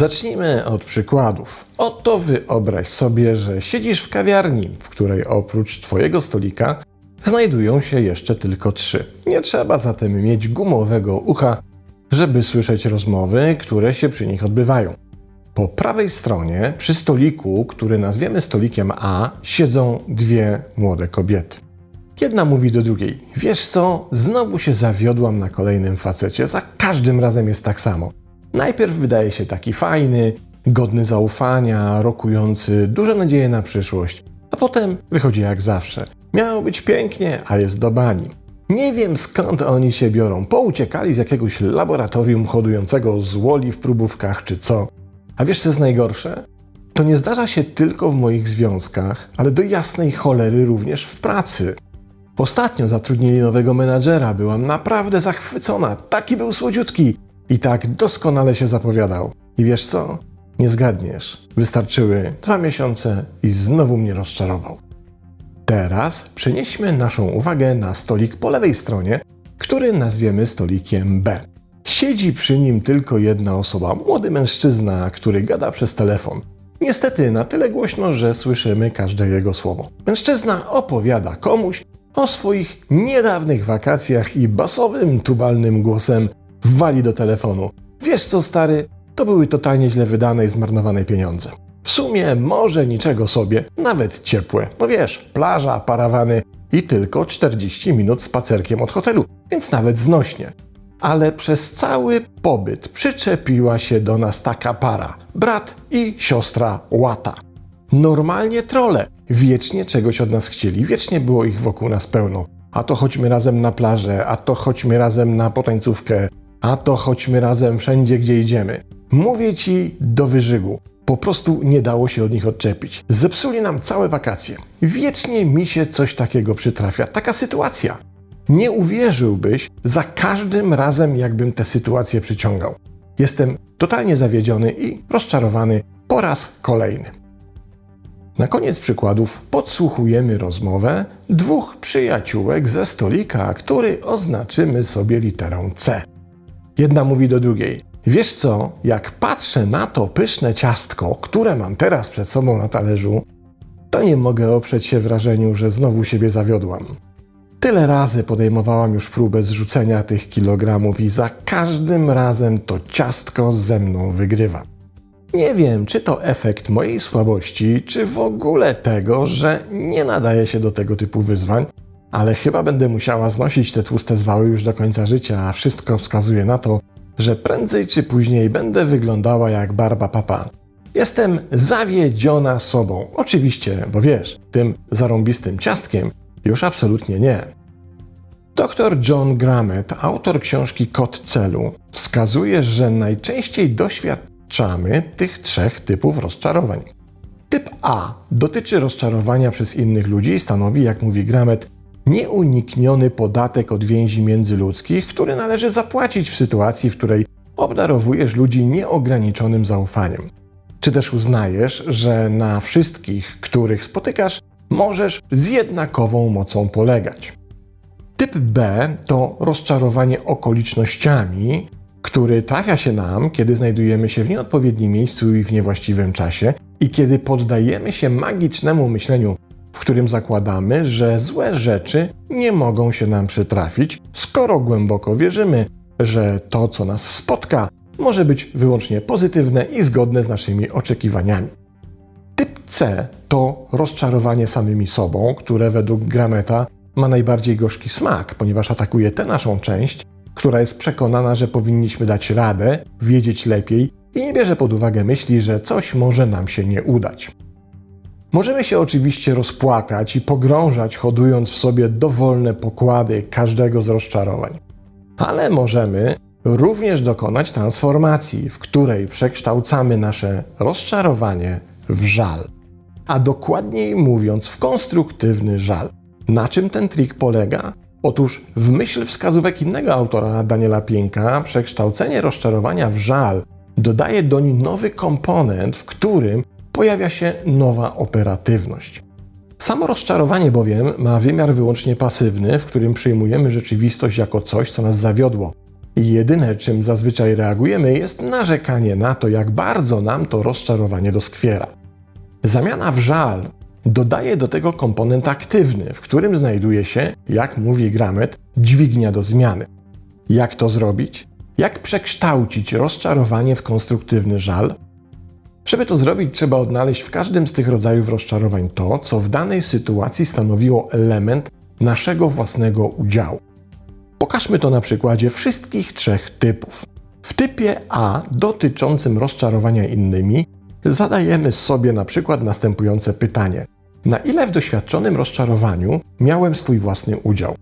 Zacznijmy od przykładów. Oto wyobraź sobie, że siedzisz w kawiarni, w której oprócz Twojego stolika znajdują się jeszcze tylko trzy. Nie trzeba zatem mieć gumowego ucha, żeby słyszeć rozmowy, które się przy nich odbywają. Po prawej stronie, przy stoliku, który nazwiemy stolikiem A, siedzą dwie młode kobiety. Jedna mówi do drugiej: Wiesz co, znowu się zawiodłam na kolejnym facecie, za każdym razem jest tak samo. Najpierw wydaje się taki fajny, godny zaufania, rokujący duże nadzieje na przyszłość, a potem wychodzi jak zawsze. Miało być pięknie, a jest do bani. Nie wiem skąd oni się biorą. Pouciekali z jakiegoś laboratorium hodującego złoli w próbówkach czy co. A wiesz co jest najgorsze? To nie zdarza się tylko w moich związkach, ale do jasnej cholery również w pracy. Ostatnio zatrudnili nowego menadżera, byłam naprawdę zachwycona. Taki był słodziutki i tak doskonale się zapowiadał. I wiesz co? Nie zgadniesz. Wystarczyły dwa miesiące i znowu mnie rozczarował. Teraz przenieśmy naszą uwagę na stolik po lewej stronie, który nazwiemy stolikiem B. Siedzi przy nim tylko jedna osoba, młody mężczyzna, który gada przez telefon. Niestety na tyle głośno, że słyszymy każde jego słowo. Mężczyzna opowiada komuś o swoich niedawnych wakacjach i basowym, tubalnym głosem wali do telefonu. Wiesz co, stary? To były totalnie źle wydane i zmarnowane pieniądze. W sumie może niczego sobie, nawet ciepłe. No wiesz, plaża, parawany i tylko 40 minut spacerkiem od hotelu, więc nawet znośnie. Ale przez cały pobyt przyczepiła się do nas taka para, brat i siostra Łata. Normalnie trole, wiecznie czegoś od nas chcieli, wiecznie było ich wokół nas pełno. A to chodźmy razem na plażę, a to chodźmy razem na potańcówkę, a to chodźmy razem wszędzie, gdzie idziemy. Mówię ci do wyżygu. Po prostu nie dało się od nich odczepić. Zepsuli nam całe wakacje. Wiecznie mi się coś takiego przytrafia. Taka sytuacja. Nie uwierzyłbyś za każdym razem, jakbym tę sytuację przyciągał. Jestem totalnie zawiedziony i rozczarowany po raz kolejny. Na koniec przykładów podsłuchujemy rozmowę dwóch przyjaciółek ze stolika, który oznaczymy sobie literą C. Jedna mówi do drugiej: Wiesz co, jak patrzę na to pyszne ciastko, które mam teraz przed sobą na talerzu, to nie mogę oprzeć się wrażeniu, że znowu siebie zawiodłam. Tyle razy podejmowałam już próbę zrzucenia tych kilogramów i za każdym razem to ciastko ze mną wygrywa. Nie wiem, czy to efekt mojej słabości, czy w ogóle tego, że nie nadaje się do tego typu wyzwań, ale chyba będę musiała znosić te tłuste zwały już do końca życia, a wszystko wskazuje na to, że prędzej czy później będę wyglądała jak barba papa. Jestem zawiedziona sobą. Oczywiście, bo wiesz, tym zarąbistym ciastkiem już absolutnie nie. Dr John Grammett, autor książki Kod celu, wskazuje, że najczęściej doświadczamy tych trzech typów rozczarowań. Typ A dotyczy rozczarowania przez innych ludzi i stanowi, jak mówi Grammett, nieunikniony podatek od więzi międzyludzkich, który należy zapłacić w sytuacji, w której obdarowujesz ludzi nieograniczonym zaufaniem. Czy też uznajesz, że na wszystkich, których spotykasz, możesz z jednakową mocą polegać? Typ B to rozczarowanie okolicznościami, który trafia się nam, kiedy znajdujemy się w nieodpowiednim miejscu i w niewłaściwym czasie, i kiedy poddajemy się magicznemu myśleniu, w którym zakładamy, że złe rzeczy nie mogą się nam przytrafić, skoro głęboko wierzymy, że to, co nas spotka, może być wyłącznie pozytywne i zgodne z naszymi oczekiwaniami. C to rozczarowanie samymi sobą, które według Grameta ma najbardziej gorzki smak, ponieważ atakuje tę naszą część, która jest przekonana, że powinniśmy dać radę, wiedzieć lepiej i nie bierze pod uwagę myśli, że coś może nam się nie udać. Możemy się oczywiście rozpłakać i pogrążać, hodując w sobie dowolne pokłady każdego z rozczarowań. Ale możemy również dokonać transformacji, w której przekształcamy nasze rozczarowanie w żal. A dokładniej mówiąc, w konstruktywny żal. Na czym ten trik polega? Otóż w myśl wskazówek innego autora, Daniela Pieńka, przekształcenie rozczarowania w żal dodaje doń nowy komponent, w którym pojawia się nowa operatywność. Samo rozczarowanie bowiem ma wymiar wyłącznie pasywny, w którym przyjmujemy rzeczywistość jako coś, co nas zawiodło. I jedyne, czym zazwyczaj reagujemy, jest narzekanie na to, jak bardzo nam to rozczarowanie doskwiera. Zamiana w żal dodaje do tego komponent aktywny, w którym znajduje się, jak mówi Gramet, dźwignia do zmiany. Jak to zrobić? Jak przekształcić rozczarowanie w konstruktywny żal? Żeby to zrobić, trzeba odnaleźć w każdym z tych rodzajów rozczarowań to, co w danej sytuacji stanowiło element naszego własnego udziału. Pokażmy to na przykładzie wszystkich trzech typów. W typie A dotyczącym rozczarowania innymi zadajemy sobie na przykład następujące pytanie: na ile w doświadczonym rozczarowaniu miałem swój własny udział?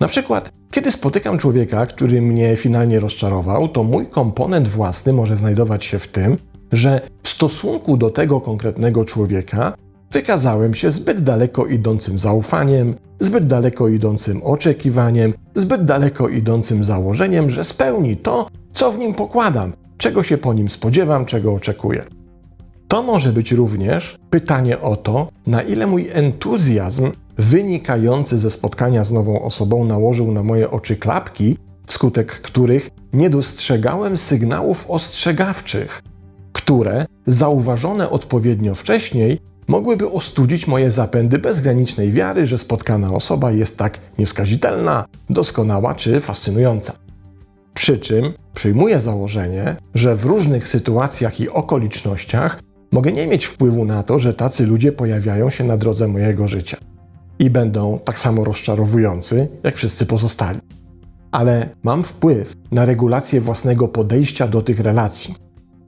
Na przykład, kiedy spotykam człowieka, który mnie finalnie rozczarował, to mój komponent własny może znajdować się w tym, że w stosunku do tego konkretnego człowieka wykazałem się zbyt daleko idącym zaufaniem, zbyt daleko idącym oczekiwaniem, zbyt daleko idącym założeniem, że spełni to, co w nim pokładam, czego się po nim spodziewam, czego oczekuję. To może być również pytanie o to, na ile mój entuzjazm wynikający ze spotkania z nową osobą nałożył na moje oczy klapki, wskutek których nie dostrzegałem sygnałów ostrzegawczych, które, zauważone odpowiednio wcześniej, mogłyby ostudzić moje zapędy bezgranicznej wiary, że spotkana osoba jest tak nieskazitelna, doskonała czy fascynująca. Przy czym przyjmuję założenie, że w różnych sytuacjach i okolicznościach mogę nie mieć wpływu na to, że tacy ludzie pojawiają się na drodze mojego życia i będą tak samo rozczarowujący jak wszyscy pozostali. Ale mam wpływ na regulację własnego podejścia do tych relacji.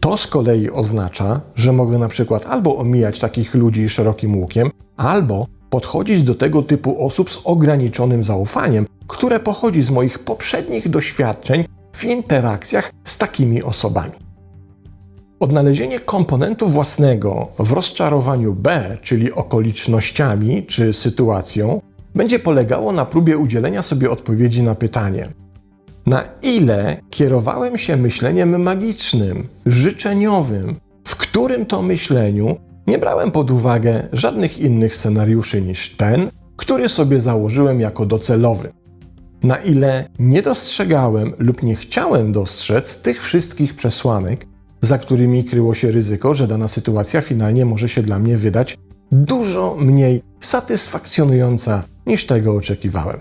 To z kolei oznacza, że mogę na przykład albo omijać takich ludzi szerokim łukiem, albo podchodzić do tego typu osób z ograniczonym zaufaniem, które pochodzi z moich poprzednich doświadczeń w interakcjach z takimi osobami. Odnalezienie komponentu własnego w rozczarowaniu B, czyli okolicznościami czy sytuacją, będzie polegało na próbie udzielenia sobie odpowiedzi na pytanie: na ile kierowałem się myśleniem magicznym, życzeniowym, w którym to myśleniu nie brałem pod uwagę żadnych innych scenariuszy niż ten, który sobie założyłem jako docelowy. Na ile nie dostrzegałem lub nie chciałem dostrzec tych wszystkich przesłanek, za którymi kryło się ryzyko, że dana sytuacja finalnie może się dla mnie wydać dużo mniej satysfakcjonująca niż tego oczekiwałem.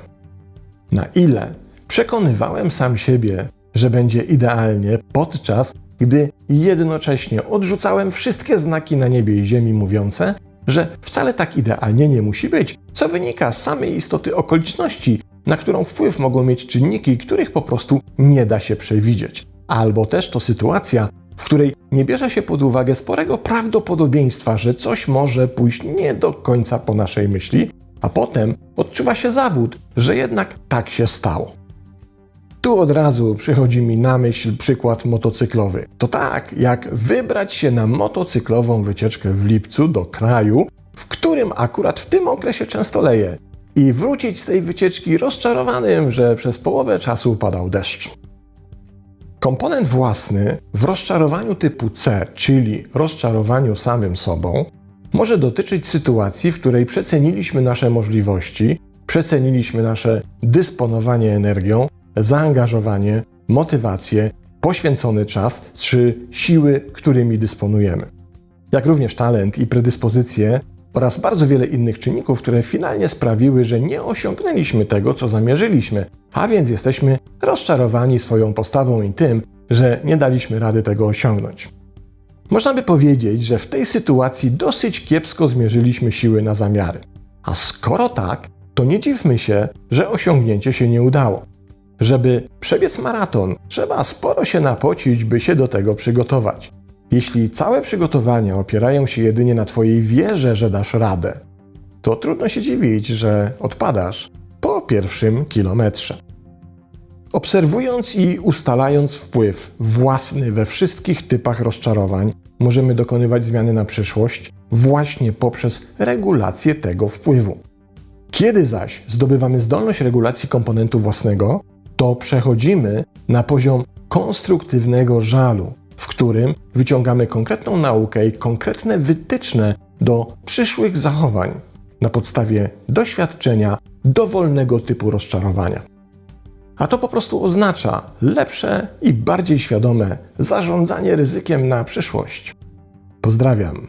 Na ile przekonywałem sam siebie, że będzie idealnie, podczas gdy jednocześnie odrzucałem wszystkie znaki na niebie i ziemi mówiące, że wcale tak idealnie nie musi być, co wynika z samej istoty okoliczności, na którą wpływ mogą mieć czynniki, których po prostu nie da się przewidzieć. Albo też to sytuacja, w której nie bierze się pod uwagę sporego prawdopodobieństwa, że coś może pójść nie do końca po naszej myśli, a potem odczuwa się zawód, że jednak tak się stało. Tu od razu przychodzi mi na myśl przykład motocyklowy. To tak, jak wybrać się na motocyklową wycieczkę w lipcu do kraju, w którym akurat w tym okresie często leje, i wrócić z tej wycieczki rozczarowanym, że przez połowę czasu padał deszcz. Komponent własny w rozczarowaniu typu C, czyli rozczarowaniu samym sobą, może dotyczyć sytuacji, w której przeceniliśmy nasze możliwości, przeceniliśmy nasze dysponowanie energią, zaangażowanie, motywację, poświęcony czas czy siły, którymi dysponujemy. Jak również talent i predyspozycje oraz bardzo wiele innych czynników, które finalnie sprawiły, że nie osiągnęliśmy tego, co zamierzyliśmy, a więc jesteśmy rozczarowani swoją postawą i tym, że nie daliśmy rady tego osiągnąć. Można by powiedzieć, że w tej sytuacji dosyć kiepsko zmierzyliśmy siły na zamiary. A skoro tak, to nie dziwmy się, że osiągnięcie się nie udało. Żeby przebiec maraton, trzeba sporo się napocić, by się do tego przygotować. Jeśli całe przygotowania opierają się jedynie na Twojej wierze, że dasz radę, to trudno się dziwić, że odpadasz po pierwszym kilometrze. Obserwując i ustalając wpływ własny we wszystkich typach rozczarowań, możemy dokonywać zmiany na przyszłość właśnie poprzez regulację tego wpływu. Kiedy zaś zdobywamy zdolność regulacji komponentu własnego, to przechodzimy na poziom konstruktywnego żalu, w którym wyciągamy konkretną naukę i konkretne wytyczne do przyszłych zachowań. na podstawie doświadczenia dowolnego typu rozczarowania. A to po prostu oznacza lepsze i bardziej świadome zarządzanie ryzykiem na przyszłość. Pozdrawiam.